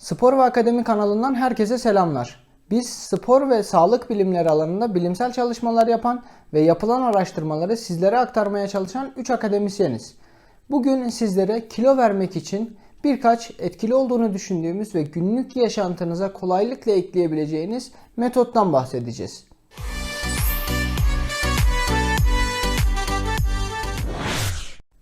Spor ve Akademi kanalından herkese selamlar. Biz spor ve sağlık bilimleri alanında bilimsel çalışmalar yapan ve yapılan araştırmaları sizlere aktarmaya çalışan 3 akademisyeniz. Bugün sizlere kilo vermek için birkaç etkili olduğunu düşündüğümüz ve günlük yaşantınıza kolaylıkla ekleyebileceğiniz metottan bahsedeceğiz.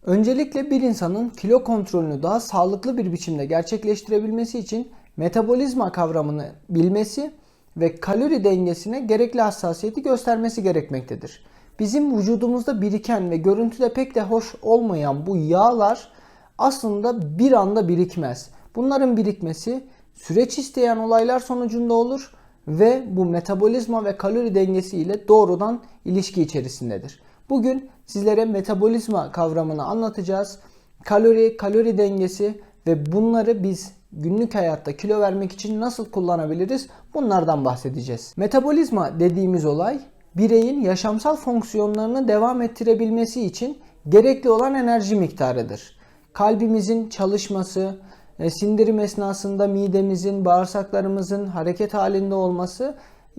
Öncelikle bir insanın kilo kontrolünü daha sağlıklı bir biçimde gerçekleştirebilmesi için metabolizma kavramını bilmesi ve kalori dengesine gerekli hassasiyeti göstermesi gerekmektedir. Bizim vücudumuzda biriken ve görüntüde pek de hoş olmayan bu yağlar aslında bir anda birikmez. Bunların birikmesi süreç isteyen olaylar sonucunda olur ve bu metabolizma ve kalori dengesi ile doğrudan ilişki içerisindedir. Bugün sizlere metabolizma kavramını anlatacağız. Kalori, kalori dengesi ve bunları biz günlük hayatta kilo vermek için nasıl kullanabiliriz? Bunlardan bahsedeceğiz. Metabolizma dediğimiz olay bireyin yaşamsal fonksiyonlarını devam ettirebilmesi için gerekli olan enerji miktarıdır. Kalbimizin çalışması, e, sindirim esnasında midemizin, bağırsaklarımızın hareket halinde olması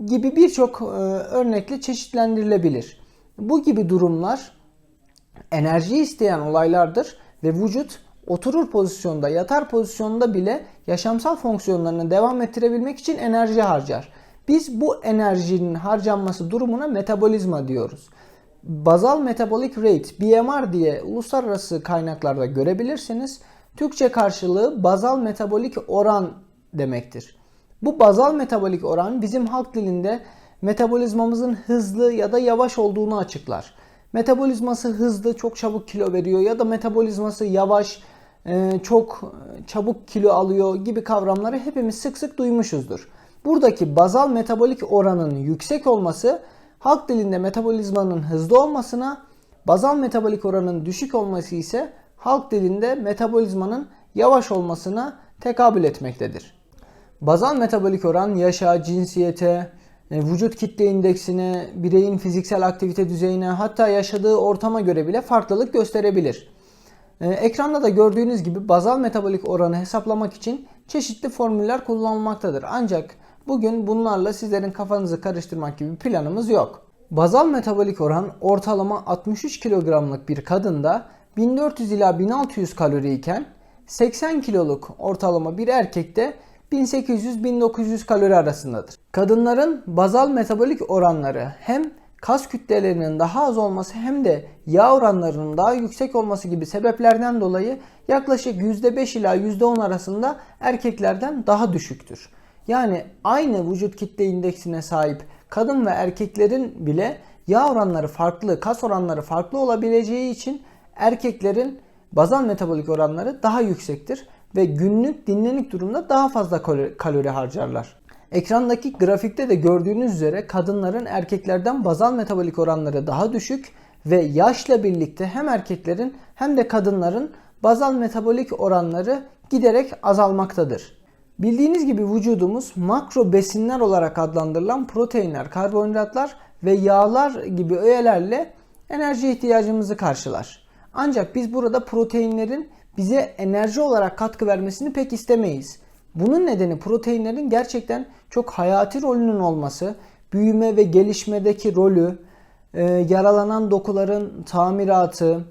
gibi birçok e, örnekle çeşitlendirilebilir. Bu gibi durumlar enerji isteyen olaylardır ve vücut oturur pozisyonda, yatar pozisyonda bile yaşamsal fonksiyonlarını devam ettirebilmek için enerji harcar. Biz bu enerjinin harcanması durumuna metabolizma diyoruz. Bazal Metabolic Rate, BMR diye uluslararası kaynaklarda görebilirsiniz. Türkçe karşılığı bazal metabolik oran demektir. Bu bazal metabolik oran bizim halk dilinde metabolizmamızın hızlı ya da yavaş olduğunu açıklar. Metabolizması hızlı, çok çabuk kilo veriyor ya da metabolizması yavaş, e, çok çabuk kilo alıyor gibi kavramları hepimiz sık sık duymuşuzdur. Buradaki bazal metabolik oranın yüksek olması halk dilinde metabolizmanın hızlı olmasına, bazal metabolik oranın düşük olması ise halk dilinde metabolizmanın yavaş olmasına tekabül etmektedir. Bazal metabolik oran yaşa, cinsiyete, e, vücut kitle indeksine, bireyin fiziksel aktivite düzeyine hatta yaşadığı ortama göre bile farklılık gösterebilir. E, ekranda da gördüğünüz gibi bazal metabolik oranı hesaplamak için çeşitli formüller kullanılmaktadır. Ancak bugün bunlarla sizlerin kafanızı karıştırmak gibi planımız yok. Bazal metabolik oran ortalama 63 kilogramlık bir kadında 1400 ila 1600 kalori iken 80 kiloluk ortalama bir erkekte 1800-1900 kalori arasındadır. Kadınların bazal metabolik oranları hem kas kütlelerinin daha az olması hem de yağ oranlarının daha yüksek olması gibi sebeplerden dolayı yaklaşık %5 ila %10 arasında erkeklerden daha düşüktür. Yani aynı vücut kitle indeksine sahip kadın ve erkeklerin bile yağ oranları farklı, kas oranları farklı olabileceği için erkeklerin bazal metabolik oranları daha yüksektir ve günlük dinlenik durumda daha fazla kalori harcarlar. Ekrandaki grafikte de gördüğünüz üzere kadınların erkeklerden bazal metabolik oranları daha düşük ve yaşla birlikte hem erkeklerin hem de kadınların bazal metabolik oranları giderek azalmaktadır. Bildiğiniz gibi vücudumuz makro besinler olarak adlandırılan proteinler, karbonhidratlar ve yağlar gibi öğelerle enerji ihtiyacımızı karşılar. Ancak biz burada proteinlerin bize enerji olarak katkı vermesini pek istemeyiz. Bunun nedeni proteinlerin gerçekten çok hayati rolünün olması, büyüme ve gelişmedeki rolü, e, yaralanan dokuların tamiratı,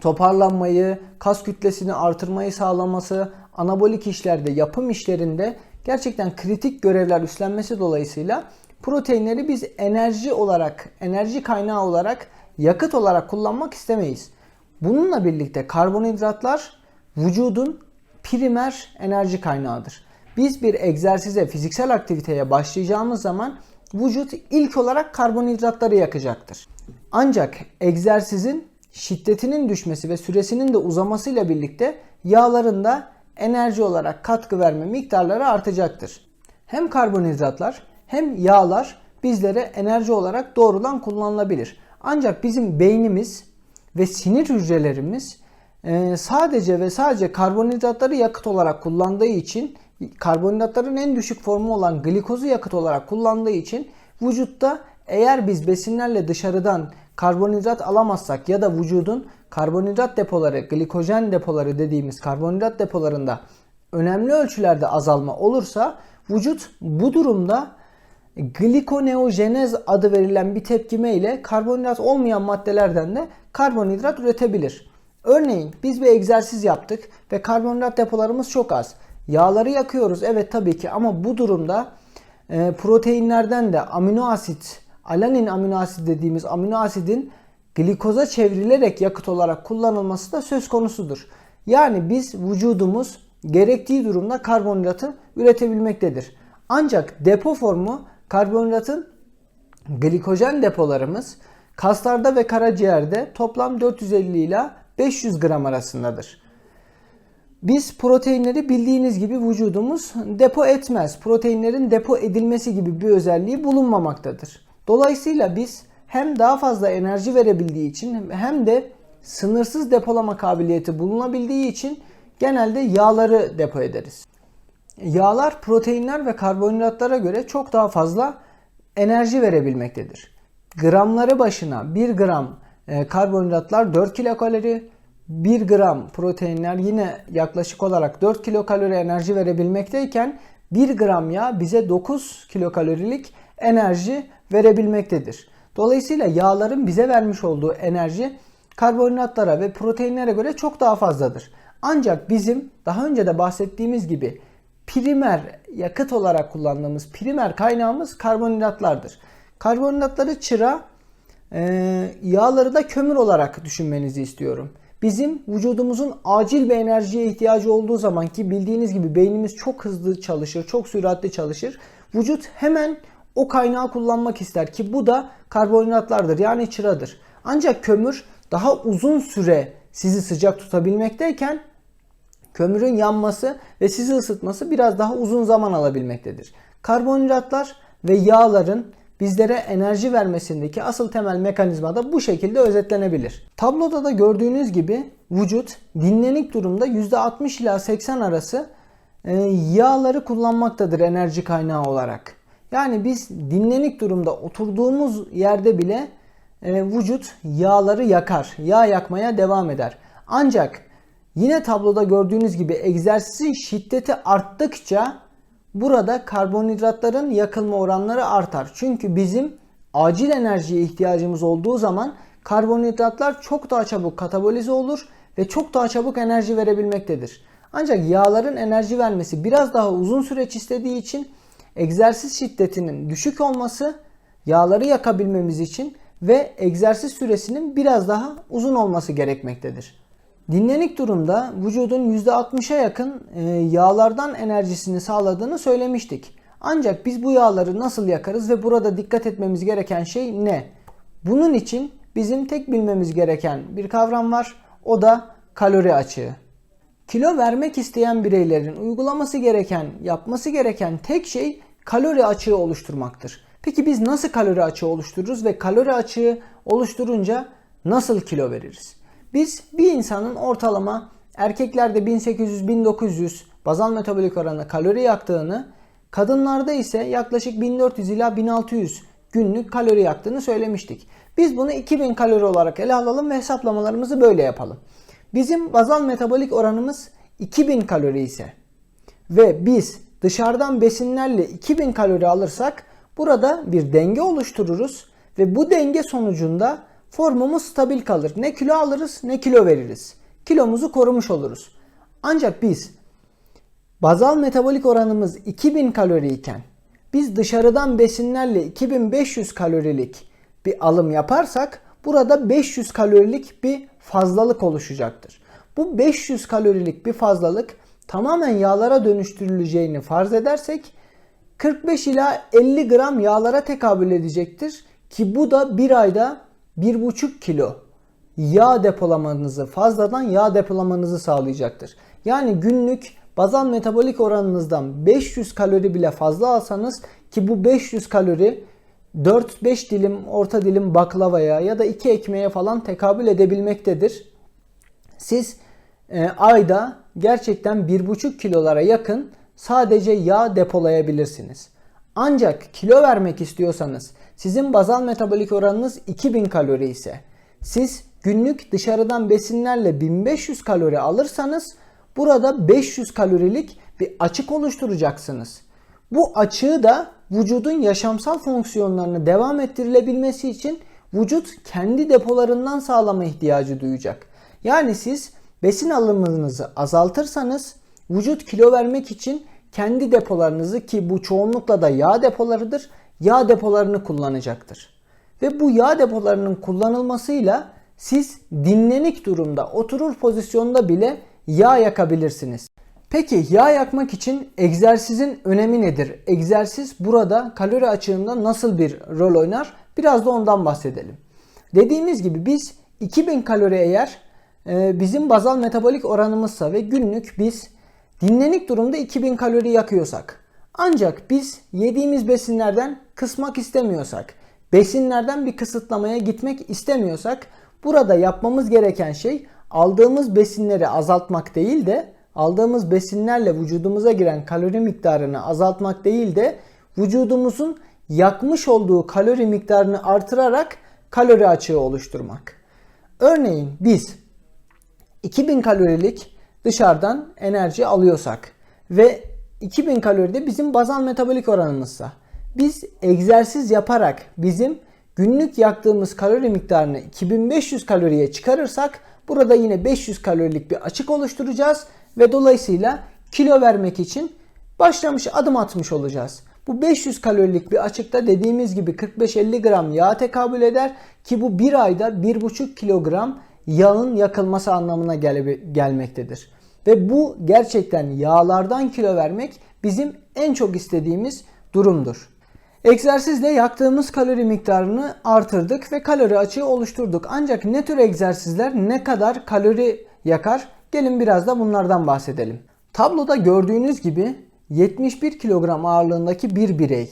toparlanmayı, kas kütlesini artırmayı sağlaması, anabolik işlerde, yapım işlerinde gerçekten kritik görevler üstlenmesi dolayısıyla proteinleri biz enerji olarak, enerji kaynağı olarak, yakıt olarak kullanmak istemeyiz. Bununla birlikte karbonhidratlar vücudun primer enerji kaynağıdır. Biz bir egzersize, fiziksel aktiviteye başlayacağımız zaman vücut ilk olarak karbonhidratları yakacaktır. Ancak egzersizin şiddetinin düşmesi ve süresinin de uzamasıyla birlikte yağların da enerji olarak katkı verme miktarları artacaktır. Hem karbonhidratlar hem yağlar bizlere enerji olarak doğrudan kullanılabilir. Ancak bizim beynimiz ve sinir hücrelerimiz e, sadece ve sadece karbonhidratları yakıt olarak kullandığı için karbonhidratların en düşük formu olan glikozu yakıt olarak kullandığı için vücutta eğer biz besinlerle dışarıdan karbonhidrat alamazsak ya da vücudun karbonhidrat depoları, glikojen depoları dediğimiz karbonhidrat depolarında önemli ölçülerde azalma olursa vücut bu durumda glikoneojenez adı verilen bir tepkime ile karbonhidrat olmayan maddelerden de karbonhidrat üretebilir. Örneğin biz bir egzersiz yaptık ve karbonhidrat depolarımız çok az. Yağları yakıyoruz evet tabii ki ama bu durumda e, proteinlerden de amino asit, alanin amino asit dediğimiz amino asidin glikoza çevrilerek yakıt olarak kullanılması da söz konusudur. Yani biz vücudumuz gerektiği durumda karbonhidratı üretebilmektedir. Ancak depo formu karbonhidratın glikojen depolarımız kaslarda ve karaciğerde toplam 450 ila 500 gram arasındadır. Biz proteinleri bildiğiniz gibi vücudumuz depo etmez. Proteinlerin depo edilmesi gibi bir özelliği bulunmamaktadır. Dolayısıyla biz hem daha fazla enerji verebildiği için hem de sınırsız depolama kabiliyeti bulunabildiği için genelde yağları depo ederiz. Yağlar proteinler ve karbonhidratlara göre çok daha fazla enerji verebilmektedir. Gramları başına 1 gram e, karbonhidratlar 4 kilokalori, 1 gram proteinler yine yaklaşık olarak 4 kilokalori enerji verebilmekteyken 1 gram yağ bize 9 kilokalorilik enerji verebilmektedir. Dolayısıyla yağların bize vermiş olduğu enerji karbonhidratlara ve proteinlere göre çok daha fazladır. Ancak bizim daha önce de bahsettiğimiz gibi primer yakıt olarak kullandığımız primer kaynağımız karbonhidratlardır. Karbonhidratları çıra, e, yağları da kömür olarak düşünmenizi istiyorum. Bizim vücudumuzun acil bir enerjiye ihtiyacı olduğu zaman ki bildiğiniz gibi beynimiz çok hızlı çalışır, çok süratli çalışır. Vücut hemen o kaynağı kullanmak ister ki bu da karbonhidratlardır yani çıradır. Ancak kömür daha uzun süre sizi sıcak tutabilmekteyken kömürün yanması ve sizi ısıtması biraz daha uzun zaman alabilmektedir. Karbonhidratlar ve yağların bizlere enerji vermesindeki asıl temel mekanizma da bu şekilde özetlenebilir. Tabloda da gördüğünüz gibi vücut dinlenik durumda %60 ila 80 arası e, yağları kullanmaktadır enerji kaynağı olarak. Yani biz dinlenik durumda oturduğumuz yerde bile e, vücut yağları yakar. Yağ yakmaya devam eder. Ancak yine tabloda gördüğünüz gibi egzersizin şiddeti arttıkça burada karbonhidratların yakılma oranları artar. Çünkü bizim acil enerjiye ihtiyacımız olduğu zaman karbonhidratlar çok daha çabuk katabolize olur ve çok daha çabuk enerji verebilmektedir. Ancak yağların enerji vermesi biraz daha uzun süreç istediği için egzersiz şiddetinin düşük olması yağları yakabilmemiz için ve egzersiz süresinin biraz daha uzun olması gerekmektedir. Dinlenik durumda vücudun %60'a yakın e, yağlardan enerjisini sağladığını söylemiştik. Ancak biz bu yağları nasıl yakarız ve burada dikkat etmemiz gereken şey ne? Bunun için bizim tek bilmemiz gereken bir kavram var. O da kalori açığı. Kilo vermek isteyen bireylerin uygulaması gereken, yapması gereken tek şey kalori açığı oluşturmaktır. Peki biz nasıl kalori açığı oluştururuz ve kalori açığı oluşturunca nasıl kilo veririz? Biz bir insanın ortalama erkeklerde 1800-1900 bazal metabolik oranı kalori yaktığını, kadınlarda ise yaklaşık 1400 ila 1600 günlük kalori yaktığını söylemiştik. Biz bunu 2000 kalori olarak ele alalım ve hesaplamalarımızı böyle yapalım. Bizim bazal metabolik oranımız 2000 kalori ise ve biz dışarıdan besinlerle 2000 kalori alırsak burada bir denge oluştururuz ve bu denge sonucunda formumuz stabil kalır. Ne kilo alırız ne kilo veririz. Kilomuzu korumuş oluruz. Ancak biz bazal metabolik oranımız 2000 kalori iken biz dışarıdan besinlerle 2500 kalorilik bir alım yaparsak burada 500 kalorilik bir fazlalık oluşacaktır. Bu 500 kalorilik bir fazlalık tamamen yağlara dönüştürüleceğini farz edersek 45 ila 50 gram yağlara tekabül edecektir. Ki bu da bir ayda 1,5 kilo yağ depolamanızı fazladan yağ depolamanızı sağlayacaktır. Yani günlük bazal metabolik oranınızdan 500 kalori bile fazla alsanız ki bu 500 kalori 4-5 dilim orta dilim baklavaya ya da 2 ekmeğe falan tekabül edebilmektedir. Siz e, ayda gerçekten 1,5 kilolara yakın sadece yağ depolayabilirsiniz. Ancak kilo vermek istiyorsanız sizin bazal metabolik oranınız 2000 kalori ise siz günlük dışarıdan besinlerle 1500 kalori alırsanız Burada 500 kalorilik bir açık oluşturacaksınız. Bu açığı da vücudun yaşamsal fonksiyonlarını devam ettirilebilmesi için vücut kendi depolarından sağlama ihtiyacı duyacak. Yani siz besin alımınızı azaltırsanız vücut kilo vermek için kendi depolarınızı ki bu çoğunlukla da yağ depolarıdır, yağ depolarını kullanacaktır. Ve bu yağ depolarının kullanılmasıyla siz dinlenik durumda oturur pozisyonda bile yağ yakabilirsiniz. Peki yağ yakmak için egzersizin önemi nedir? Egzersiz burada kalori açığında nasıl bir rol oynar? Biraz da ondan bahsedelim. Dediğimiz gibi biz 2000 kalori eğer e, bizim bazal metabolik oranımızsa ve günlük biz dinlenik durumda 2000 kalori yakıyorsak ancak biz yediğimiz besinlerden kısmak istemiyorsak, besinlerden bir kısıtlamaya gitmek istemiyorsak burada yapmamız gereken şey aldığımız besinleri azaltmak değil de aldığımız besinlerle vücudumuza giren kalori miktarını azaltmak değil de vücudumuzun yakmış olduğu kalori miktarını artırarak kalori açığı oluşturmak. Örneğin biz 2000 kalorilik dışarıdan enerji alıyorsak ve 2000 kalori de bizim bazal metabolik oranımızsa biz egzersiz yaparak bizim günlük yaktığımız kalori miktarını 2500 kaloriye çıkarırsak burada yine 500 kalorilik bir açık oluşturacağız ve dolayısıyla kilo vermek için başlamış adım atmış olacağız. Bu 500 kalorilik bir açıkta dediğimiz gibi 45-50 gram yağ tekabül eder ki bu bir ayda 1,5 kilogram yağın yakılması anlamına gel gelmektedir. Ve bu gerçekten yağlardan kilo vermek bizim en çok istediğimiz durumdur. Egzersizle yaktığımız kalori miktarını artırdık ve kalori açığı oluşturduk. Ancak ne tür egzersizler ne kadar kalori yakar? Gelin biraz da bunlardan bahsedelim. Tabloda gördüğünüz gibi 71 kilogram ağırlığındaki bir birey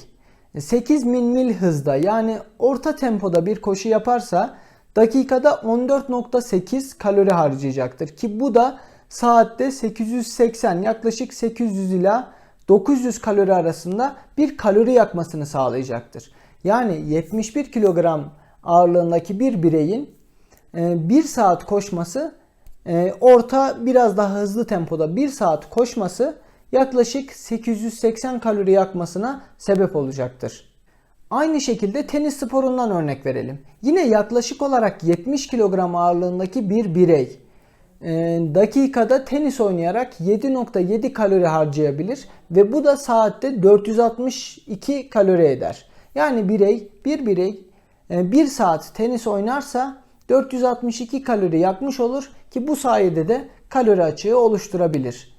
8000 mil hızda yani orta tempoda bir koşu yaparsa dakikada 14.8 kalori harcayacaktır. Ki bu da saatte 880 yaklaşık 800 ila 900 kalori arasında bir kalori yakmasını sağlayacaktır. Yani 71 kilogram ağırlığındaki bir bireyin 1 saat koşması orta biraz daha hızlı tempoda 1 saat koşması yaklaşık 880 kalori yakmasına sebep olacaktır. Aynı şekilde tenis sporundan örnek verelim. Yine yaklaşık olarak 70 kilogram ağırlığındaki bir birey e, dakikada tenis oynayarak 7.7 kalori harcayabilir ve bu da saatte 462 kalori eder. Yani birey bir birey 1 saat tenis oynarsa 462 kalori yakmış olur ki bu sayede de kalori açığı oluşturabilir.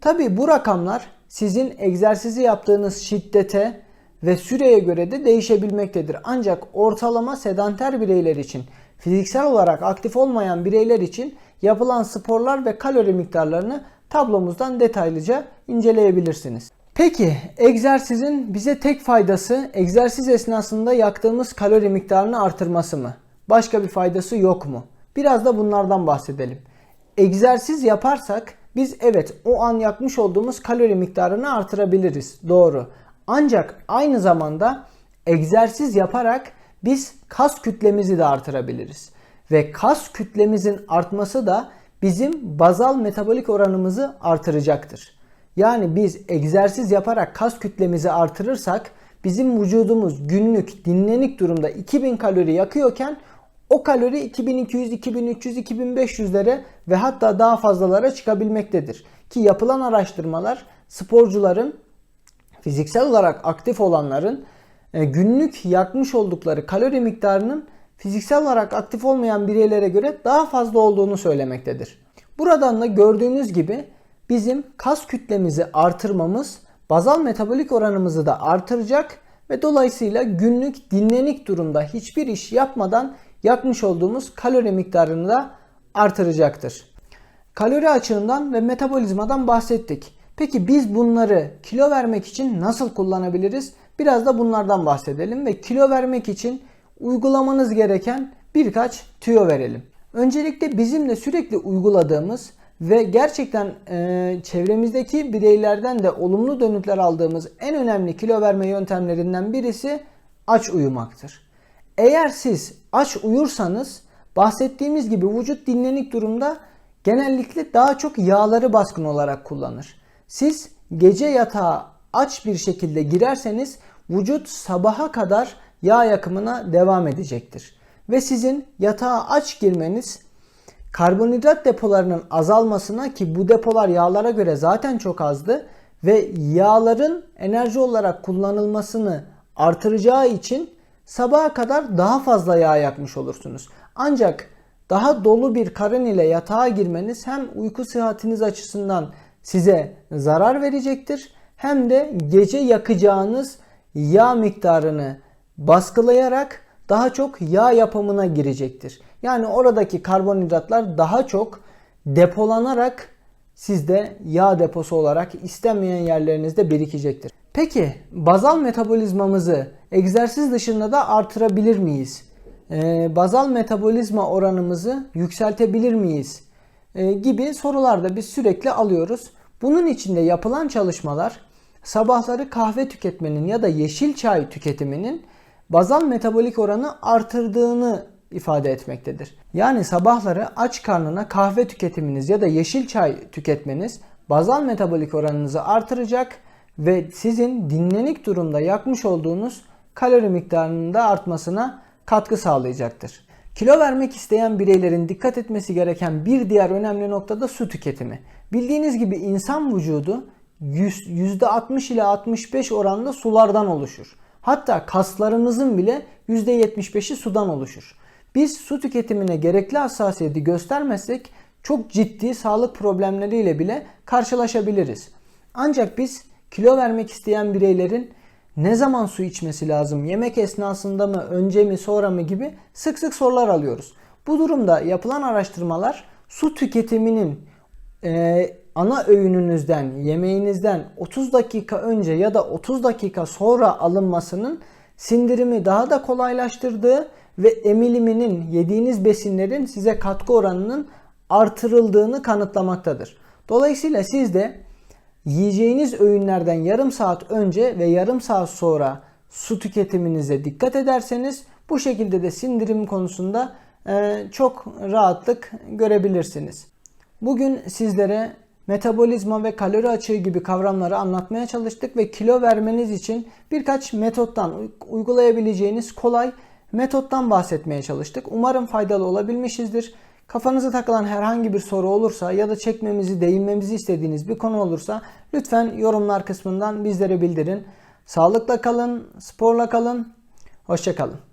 Tabi bu rakamlar sizin egzersizi yaptığınız şiddete ve süreye göre de değişebilmektedir. Ancak ortalama sedanter bireyler için, fiziksel olarak aktif olmayan bireyler için yapılan sporlar ve kalori miktarlarını tablomuzdan detaylıca inceleyebilirsiniz. Peki egzersizin bize tek faydası egzersiz esnasında yaktığımız kalori miktarını artırması mı? Başka bir faydası yok mu? Biraz da bunlardan bahsedelim. Egzersiz yaparsak biz evet o an yakmış olduğumuz kalori miktarını artırabiliriz. Doğru. Ancak aynı zamanda egzersiz yaparak biz kas kütlemizi de artırabiliriz. Ve kas kütlemizin artması da bizim bazal metabolik oranımızı artıracaktır. Yani biz egzersiz yaparak kas kütlemizi artırırsak bizim vücudumuz günlük dinlenik durumda 2000 kalori yakıyorken o kalori 2200, 2300, 2500'lere ve hatta daha fazlalara çıkabilmektedir. Ki yapılan araştırmalar sporcuların fiziksel olarak aktif olanların günlük yakmış oldukları kalori miktarının fiziksel olarak aktif olmayan bireylere göre daha fazla olduğunu söylemektedir. Buradan da gördüğünüz gibi bizim kas kütlemizi artırmamız bazal metabolik oranımızı da artıracak ve dolayısıyla günlük dinlenik durumda hiçbir iş yapmadan yakmış olduğumuz kalori miktarını da artıracaktır. Kalori açığından ve metabolizmadan bahsettik. Peki biz bunları kilo vermek için nasıl kullanabiliriz? Biraz da bunlardan bahsedelim ve kilo vermek için uygulamanız gereken birkaç tüyo verelim. Öncelikle bizim de sürekli uyguladığımız ve gerçekten e, çevremizdeki bireylerden de olumlu dönütler aldığımız en önemli kilo verme yöntemlerinden birisi aç uyumaktır. Eğer siz aç uyursanız bahsettiğimiz gibi vücut dinlenik durumda genellikle daha çok yağları baskın olarak kullanır. Siz gece yatağa aç bir şekilde girerseniz vücut sabaha kadar yağ yakımına devam edecektir. Ve sizin yatağa aç girmeniz karbonhidrat depolarının azalmasına ki bu depolar yağlara göre zaten çok azdı ve yağların enerji olarak kullanılmasını artıracağı için sabaha kadar daha fazla yağ yakmış olursunuz. Ancak daha dolu bir karın ile yatağa girmeniz hem uyku sıhhatiniz açısından size zarar verecektir hem de gece yakacağınız yağ miktarını baskılayarak daha çok yağ yapımına girecektir. Yani oradaki karbonhidratlar daha çok depolanarak sizde yağ deposu olarak istenmeyen yerlerinizde birikecektir. Peki bazal metabolizmamızı egzersiz dışında da artırabilir miyiz? Ee, bazal metabolizma oranımızı yükseltebilir miyiz? Ee, gibi sorular da biz sürekli alıyoruz. Bunun için de yapılan çalışmalar sabahları kahve tüketmenin ya da yeşil çay tüketiminin bazal metabolik oranı artırdığını ifade etmektedir. Yani sabahları aç karnına kahve tüketiminiz ya da yeşil çay tüketmeniz bazal metabolik oranınızı artıracak ve sizin dinlenik durumda yakmış olduğunuz kalori miktarının da artmasına katkı sağlayacaktır. Kilo vermek isteyen bireylerin dikkat etmesi gereken bir diğer önemli nokta da su tüketimi. Bildiğiniz gibi insan vücudu %60 ile 65 oranında sulardan oluşur. Hatta kaslarımızın bile %75'i sudan oluşur. Biz su tüketimine gerekli hassasiyeti göstermezsek çok ciddi sağlık problemleriyle bile karşılaşabiliriz. Ancak biz kilo vermek isteyen bireylerin ne zaman su içmesi lazım, yemek esnasında mı, önce mi, sonra mı gibi sık sık sorular alıyoruz. Bu durumda yapılan araştırmalar su tüketiminin ana öğününüzden, yemeğinizden 30 dakika önce ya da 30 dakika sonra alınmasının sindirimi daha da kolaylaştırdığı ve emiliminin yediğiniz besinlerin size katkı oranının artırıldığını kanıtlamaktadır. Dolayısıyla siz de yiyeceğiniz öğünlerden yarım saat önce ve yarım saat sonra su tüketiminize dikkat ederseniz bu şekilde de sindirim konusunda çok rahatlık görebilirsiniz. Bugün sizlere metabolizma ve kalori açığı gibi kavramları anlatmaya çalıştık ve kilo vermeniz için birkaç metottan uygulayabileceğiniz kolay metottan bahsetmeye çalıştık. Umarım faydalı olabilmişizdir. Kafanıza takılan herhangi bir soru olursa ya da çekmemizi, değinmemizi istediğiniz bir konu olursa lütfen yorumlar kısmından bizlere bildirin. Sağlıkla kalın, sporla kalın, hoşçakalın.